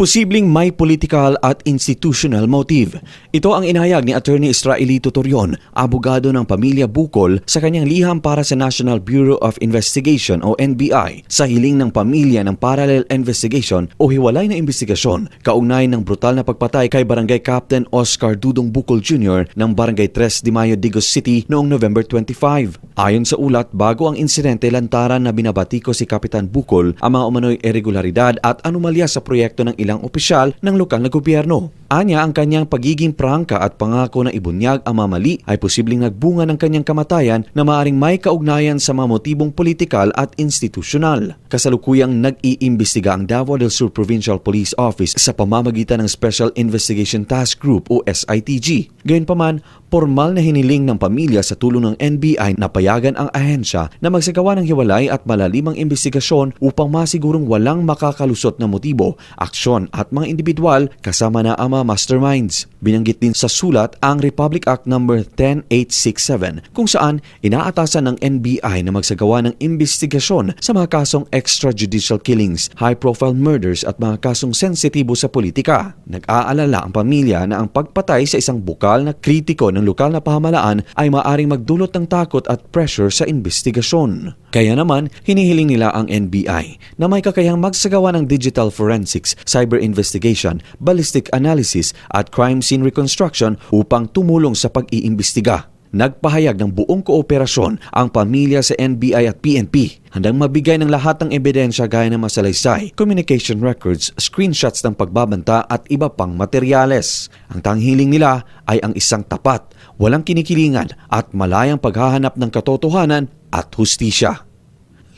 Posibleng may political at institutional motive. Ito ang inahayag ni Attorney Israelito Torion, abogado ng pamilya Bukol sa kanyang liham para sa National Bureau of Investigation o NBI sa hiling ng pamilya ng parallel investigation o hiwalay na investigasyon kaugnay ng brutal na pagpatay kay Barangay Captain Oscar Dudong Bukol Jr. ng Barangay 3 de Mayo, Digos City noong November 25. Ayon sa ulat, bago ang insidente lantaran na binabati ko si Kapitan Bukol ang mga umano'y irregularidad at anomalya sa proyekto ng ilang opisyal ng lokal na gobyerno. Anya ang kanyang pagiging prangka at pangako na ibunyag ang mamali ay posibleng nagbunga ng kanyang kamatayan na maaring may kaugnayan sa mga motibong politikal at institusyonal. Kasalukuyang nag-iimbestiga ang Davao del Sur Provincial Police Office sa pamamagitan ng Special Investigation Task Group o SITG. Gayunpaman, formal na hiniling ng pamilya sa tulong ng NBI na payagan ang ahensya na magsagawa ng hiwalay at malalimang investigasyon upang masigurong walang makakalusot na motibo, aksyon at mga individual kasama na ang masterminds. Binanggit din sa sulat ang Republic Act No. 10867 kung saan inaatasan ng NBI na magsagawa ng investigasyon sa mga kasong extrajudicial killings, high-profile murders at mga kasong sensitibo sa politika. Nag-aalala ang pamilya na ang pagpatay sa isang bukal na kritiko ng lokal na pamahalaan ay maaring magdulot ng takot at pressure sa investigasyon. Kaya naman, hinihiling nila ang NBI na may kakayang magsagawa ng digital forensics, cyber investigation, ballistic analysis at crime scene reconstruction upang tumulong sa pag-iimbestiga. Nagpahayag ng buong kooperasyon ang pamilya sa NBI at PNP handang mabigay ng lahat ng ebidensya gaya ng masalaysay, communication records, screenshots ng pagbabanta at iba pang materyales. Ang tanghiling nila ay ang isang tapat, walang kinikilingan at malayang paghahanap ng katotohanan at hustisya.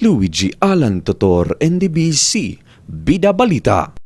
Luigi Alan Totor, NDBC, Bida Balita.